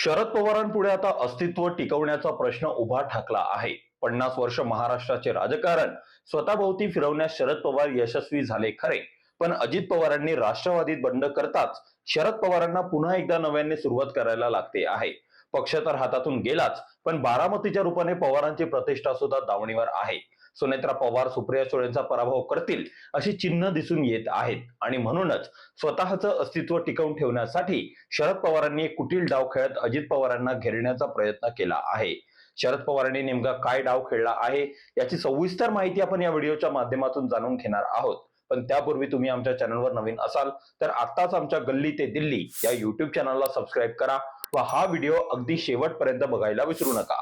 शरद पवारांपुढे आता अस्तित्व टिकवण्याचा प्रश्न उभा ठाकला आहे. पन्नास वर्ष महाराष्ट्राचे राजकारण स्वतःभोवती फिरवण्यास शरद पवार यशस्वी झाले खरे. पण अजित पवारांनी राष्ट्रवादीत बंड करताच शरद पवारांना पुन्हा एकदा नव्याने सुरुवात करायला लागते आहे. पक्ष तर हातातून गेलाच पण बारामतीच्या रूपाने पवारांची प्रतिष्ठा सुद्धा दावणीवर आहे. सुनेत्रा पवार सुप्रिया सुळेंचा पराभव करतील अशी चिन्ह दिसून येत आहेत. आणि म्हणूनच स्वतःचं अस्तित्व टिकवून ठेवण्यासाठी शरद पवारांनी एक कुटील डाव खेळत अजित पवारांना घेरण्याचा प्रयत्न केला आहे. शरद पवारांनी नेमका काय डाव खेळला आहे याची सविस्तर माहिती आपण या व्हिडिओच्या माध्यमातून जाणून घेणार आहोत. पण त्यापूर्वी तुम्ही आमच्या चॅनलवर नवीन असाल तर आताच आमच्या गल्ली ते दिल्ली या युट्यूब चॅनलला सबस्क्राईब करा व हा व्हिडिओ अगदी शेवटपर्यंत बघायला विसरू नका.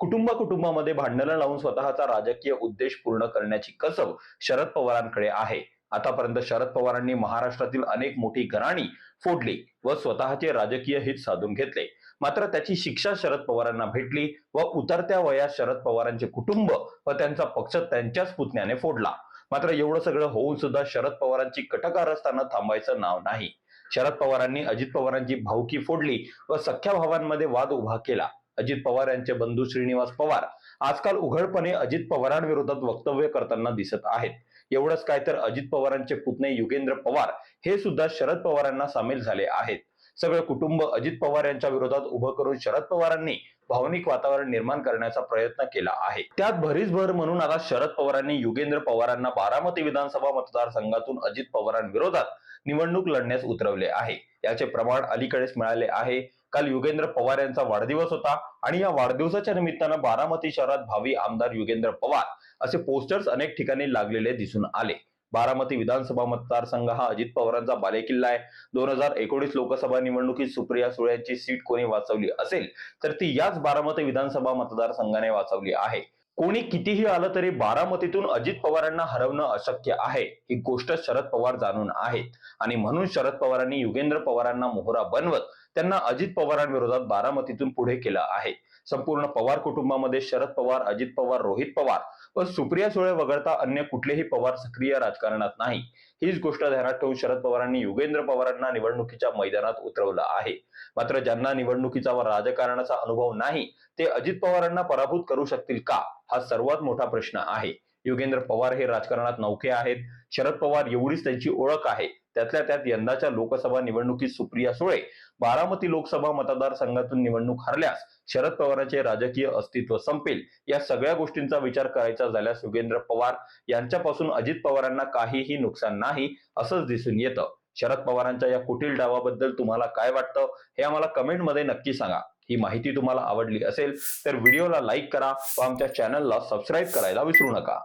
कुटुंब कुटुंबामध्ये भांडणं लावून स्वतःचा राजकीय उद्देश पूर्ण करण्याची कसब शरद पवारांकडे आहे. आतापर्यंत शरद पवारांनी महाराष्ट्रातील अनेक मोठी घराणी फोडली व स्वतःचे राजकीय हित साधून घेतले. मात्र त्याची शिक्षा शरद पवारांना भेटली व उतरत्या वयात शरद पवारांचे कुटुंब व त्यांचा पक्ष त्यांच्याच पुतण्याने फोडला. मात्र एवढं सगळं होऊन सुद्धा शरद पवारांची कटकारस्थानं थांबायचं नाव नाही. शरद पवारांनी अजित पवारांची भावकी फोडली व सख्या भावांमध्ये वाद उभा केला. अजित पवार यांचे बंधू श्रीनिवास पवार आजकाल उघडपणे अजित पवारांविरोधात वक्तव्य करताना दिसत आहेत. एवढंच काय तर अजित पवारांचे पुतणे युगेंद्र पवार हे सुद्धा शरद पवारांना सामील झाले आहेत. सगळं कुटुंब अजित पवार यांच्या विरोधात उभं करून शरद पवारांनी भावनिक वातावरण निर्माण करण्याचा प्रयत्न केला आहे. त्यात भरीस भर म्हणून आता शरद पवारांनी युगेंद्र पवारांना बारामती विधानसभा मतदारसंघातून अजित पवारांविरोधात निवडणूक लढण्यास उतरवले आहे. याचे प्रमाण अलीकडेच मिळाले आहे. काल युगेंद्र पवार यांचा वाढदिवस होता आणि या वाढदिवसाच्या निमित्तानं बारामती शहरात भावी आमदार युगेंद्र पवार असे पोस्टर्स अनेक ठिकाणी लागलेले दिसून आले. बारामती विधानसभा मतदारसंघ हा अजित पवारांचा बालेकिल्ला आहे. दोन हजार एकोणीस लोकसभा निवडणुकीत सुप्रिया सुळे यांची सीट कोणी वाचवली असेल तर ती याच बारामती विधानसभा मतदारसंघाने वाचवली आहे. कोणी कितीही आलं तरी बारामतीतून अजित पवारांना हरवणं अशक्य आहे ही गोष्ट शरद पवार जाणून आहेत. आणि म्हणून शरद पवारांनी युगेंद्र पवारांना मोहरा बनवत त्यांना अजित पवारांविरोधात बारामतीतून पुढे केलं आहे. संपूर्ण पवार कुटुंबामध्ये शरद पवार अजित पवार रोहित पवार. व सुप्रिया सुळे वगळता अन्य कुठलेही पवार सक्रिय राजकारणात नाही. हीच गोष्ट ध्यानात ठेवून शरद पवारांनी युगेंद्र पवारांना निवडणुकीच्या मैदानात उतरवलं आहे. मात्र ज्यांना निवडणुकीचा व राजकारणाचा अनुभव नाही ते अजित पवारांना पराभूत करू शकतील का? हा सर्वात मोठा प्रश्न आहे. युगेंद्र पवार हे राजकारणात नौके आहेत. शरद पवार एवढीच त्यांची ओळख आहे. त्यातल्या त्यात यंदाच्या लोकसभा निवडणुकीत सुप्रिया सुळे बारामती लोकसभा मतदारसंघातून निवडणूक हरल्यास शरद पवारांचे राजकीय अस्तित्व संपेल. या सगळ्या गोष्टींचा विचार करायचा झाल्यास योगेंद्र पवार यांच्यापासून अजित पवारांना काहीही नुकसान नाही असंच दिसून येतं. शरद पवारांच्या या कुटील डावाबद्दल तुम्हाला काय वाटतं? हे आम्हाला कमेंटमध्ये नक्की सांगा. ही माहिती तुम्हाला आवडली असेल तर व्हिडिओला लाईक करा व आमच्या चॅनलला सबस्क्राईब करायला विसरू नका.